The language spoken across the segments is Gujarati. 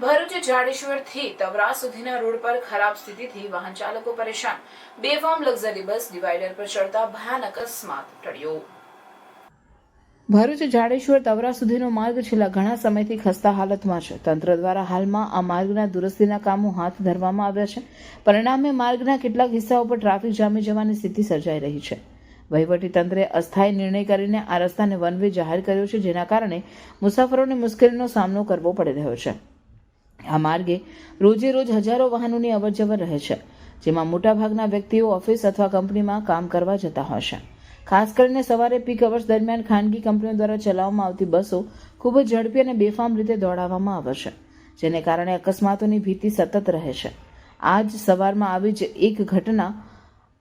ભરૂચ જાડેશ્વરથી તવરા સુધીના રોડ પર ખરાબ સ્થિતિથી વાહન ચાલકો પરેશાન. બેફામ લક્ઝરી બસ ડિવાઈડર પર ચડતા ભયાનક અકસ્માત ટળ્યો. ભરૂચ જાડેશ્વર તવરા સુધીનો માર્ગ છેલ્લા ઘણા સમયથી ખસ્તા હાલતમાં છે. તંત્ર દ્વારા હાલમાં આ માર્ગના દુરસ્તીના કામો હાથ ધરવામાં આવ્યા છે. પરિણામે માર્ગના કેટલાક હિસ્સાઓ પર ટ્રાફિક જામી જવાની સ્થિતિ સર્જાઈ રહી છે. વહીવટી તંત્રે અસ્થાયી નિર્ણય કરીને આ રસ્તાને વન વે જાહેર કર્યો છે, જેના કારણે મુસાફરોને મુશ્કેલીનો સામનો કરવો પડી રહ્યો છે. આ માર્ગે રોજે રોજ હજારો વાહનોની અવરજવર રહે છે, જેમાં મોટાભાગના વ્યક્તિઓ ઓફિસ અથવા કંપનીમાં કામ કરવા જતા હોય ખાસ કરીને સવારે પીક અવર્સ દરમિયાન ખાનગી કંપનીઓ દ્વારા ચલાવવામાં આવતી બસો ખૂબ જ ઝડપી અને બેફામ રીતે દોડાવવામાં આવે છે, જેને કારણે અકસ્માતોની ભીતિ સતત રહે છે. આજ સવારમાં આવી જ એક ઘટના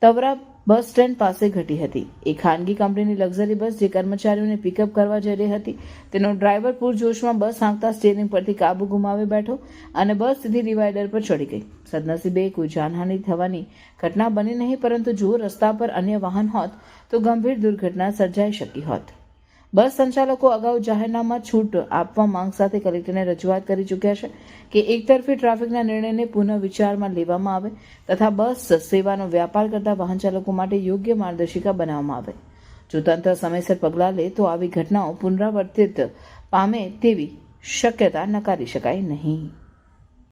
તવરા બસ સ્ટેન્ડ પાસે ઘટી હતી. એ ખાનગી કંપનીની લક્ઝરી બસ જે કર્મચારીઓને પિકઅપ કરવા જઈ રહી હતી, તેનો ડ્રાઈવર પૂરજોશમાં બસ હાંકતા સ્ટેરિંગ પરથી કાબુ ગુમાવી બેઠો અને બસ સીધી ડિવાઈડર પર ચડી ગઈ. સદનસીબે કોઈ જાનહાનિ થવાની ઘટના બની નહીં, પરંતુ જો રસ્તા પર અન્ય વાહન હોત, તો ગંભીર દુર્ઘટના સર્જાઈ શકી હોત. બસ સંચાલકો અગાઉ જાહેરનામા છૂટ આપવા માંગ સાથે કલેક્ટરને રજૂઆત કરી ચૂક્યા છે કે એકતરફી ટ્રાફિકના નિર્ણયને પુનઃ વિચારમાં લેવામાં આવે તથા બસ સેવાનો વ્યાપાર કરતા વાહન ચાલકો માટે યોગ્ય માર્ગદર્શિકા બનાવવામાં આવે. જો તંત્ર સમયસર પગલાં લે તો આવી ઘટનાઓ પુનરાવર્તિત પામે તેવી શક્યતા નકારી શકાય નહીં.